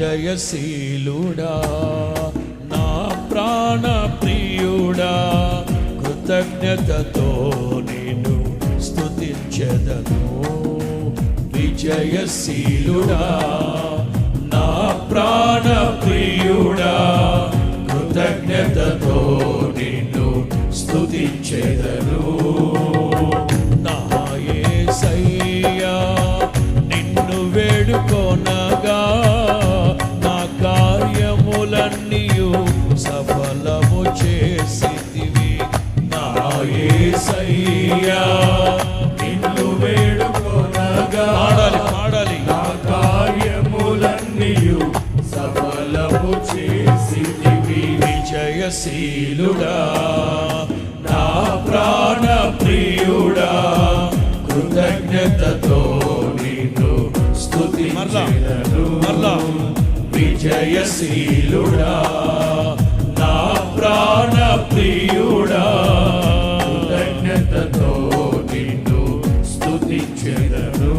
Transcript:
జయశీలుడా నా ప్రాణ ప్రియుడా కృతజ్ఞతతో నేను స్థుతించదను విజయశీలుడా నా ప్రాణ ప్రియుడా కృతజ్ఞతతో నిన్ను స్తుతించెదను. కార్యములన్నీయు సఫలము చేసితివి. నా యేసయ్యా నిన్ను వేడుకొనగా పాడాలి పాడాలి. నా కార్యములన్నీయు సఫలము చేసితివి. విజయశీలుడా నా ప్రాణ ప్రియుడా కృతజ్ఞతతో నిన్ను స్తుతి మరలా. విజయశీలుడా నా ప్రాణ ప్రియుడా కృతజ్ఞతతో నిన్ను స్తుతించెదను.